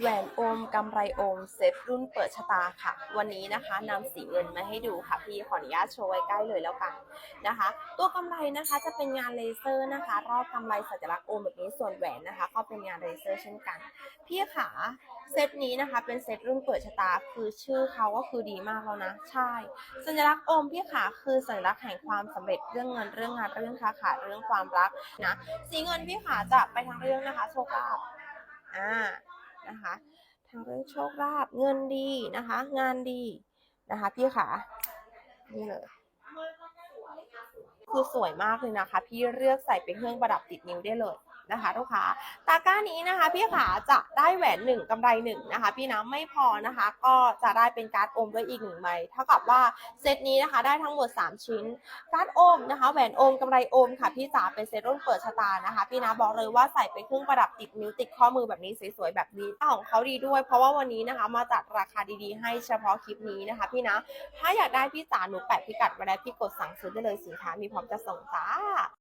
แหวนโอมกำไรโอมเซตรุ่นเปิดชะตาค่ะ วันนี้นะคะนำสีเงินมาให้ดูค่ะพี่ขออนุญาตโชว์ไว้ใกล้เลยแล้วกันนะคะ ตัวกำไรนะคะจะเป็นงานเลเซอร์นะคะ รอบกำไรสัญลักษณ์โอมแบบนี้ส่วนแหวนนะคะ ก็เป็นงานเลเซอร์เช่นกัน พี่ขาเซตนี้นะคะเป็นเซตรุ่นเปิดชะตาคือชื่อเขาก็คือดีมากแล้วนะ ใช่ สัญลักษณ์โอมพี่ขาคือสัญลักษณ์แห่งความสำเร็จเรื่องเงินเรื่องงานเรื่องค้าขายเรื่องความรักนะสีเงินพี่ขาจะไปทางเรื่องนะคะโชคลาภอ่า นะคะทางเรื่องโชคลาภเงินดีนะคะ งานดีนะคะ พี่ขานี่เลยคือสวยมากเลยนะคะ พี่เลือกใส่เป็นเครื่องประดับติดนิ้วได้เลย นะคะลูกค้าตาก้านี้นะคะ พี่ขาจะได้แหวนหนึ่งกำไรหนึ่งนะคะ พี่นะไม่พอนะคะ ก็จะได้เป็นการ์ดโอมด้วยอีกหนึ่งใบเท่ากับว่าเซตนี้นะคะ ได้ทั้งหมด 3 ชิ้น การ์ดโอมนะคะแหวนโอมกำไรโอมค่ะพี่จ๋าเป็นเซตรุ่นเปิดชะตานะคะ พี่นะบอกเลยว่าใส่เป็นเครื่องประดับติดนิ้วติดข้อมือแบบนี้สวยๆแบบนี้ของเขาดีด้วย เพราะว่าวันนี้นะคะ มาจัดราคาดีๆ ให้เฉพาะคลิปนี้นะคะ พี่นะถ้าอยากได้พี่จ๋าหนูแปะพิกัดไว้แล้วพี่กดสั่งซื้อได้เลยสินค้ามีพร้อมจะส่งจ้า